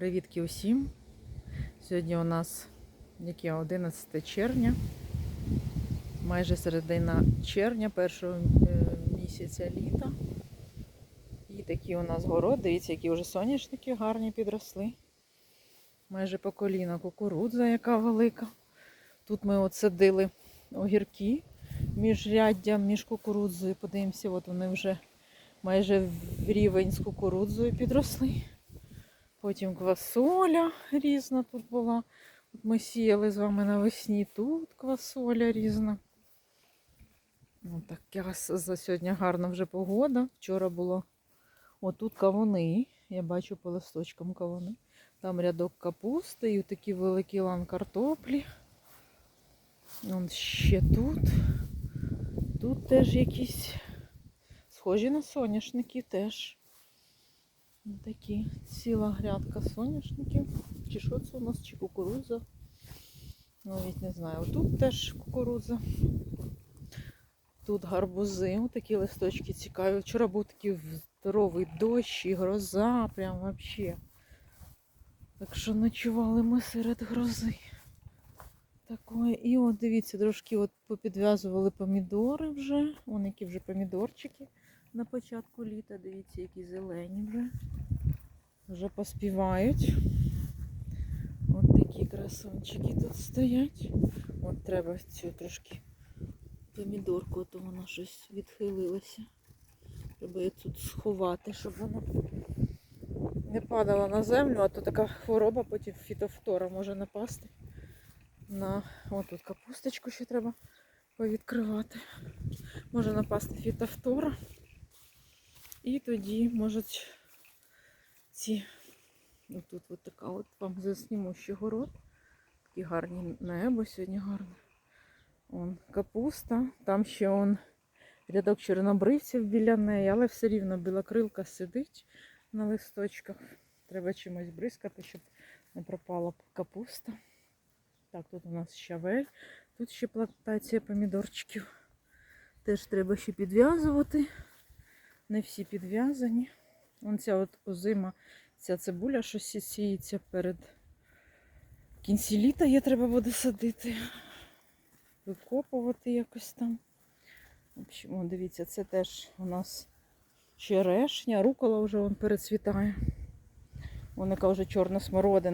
Привітки усім. Сьогодні у нас яке 11 червня, майже середина червня, першого е, місяця літа. І такі у нас город. Дивіться, які вже соняшники гарні підросли. Майже по коліна кукурудза, яка велика. Тут ми от садили огірки між ряддям, між кукурудзою. Подивимося, от вони вже майже в рівень з кукурудзою підросли. Потім квасоля різна тут була. От ми сіяли з вами навесні. Тут квасоля різна. Ну, така с- за сьогодні гарна вже погода. Вчора було отут кавуни. Я бачу по листочкам кавуни. Там рядок капусти і такий великий лан картоплі. Вон ще тут. Тут теж якісь схожі на соняшники теж. Такі ціла грядка соняшників. Чи що це у нас, чи кукурудза. Навіть не знаю. Тут теж кукурудза. Тут гарбузи, Ось такі листочки цікаві. Вчора був такий здоровий дощ і гроза, прям вообще. Так що ночували ми серед грози. Такої. І от дивіться, трошки от попідв'язували помідори вже. Вон які вже помідорчики на початку літа. Дивіться, які зелені вже. Вже поспівають. От такі красунчики тут стоять. От треба цю трошки помідорку, а то вона щось відхилилася. Треба її тут сховати, щоб вона не падала на землю, а то така хвороба, потім фітофтора може напасти. На от тут капусточку ще треба повідкривати. Може напасти фітофтора. І тоді можуть ці. Отут от така от вам засніму ще город. Такі гарні небо сьогодні гарне. Он капуста. Там ще он рядок чорнобривців біля неї, але все рівно білокрилка сидить на листочках. Треба чимось бризкати, щоб не пропала капуста. Так, тут у нас щавель. Тут ще плантація помідорчиків. Теж треба ще підв'язувати. Не всі підв'язані. Вон ця от озима, ця цибуля, що сіється перед кінці літа її треба буде садити. Викопувати якось там. В общем, о, дивіться, це теж у нас черешня, рукола вже вон перецвітає. Вон яка вже чорна смородина.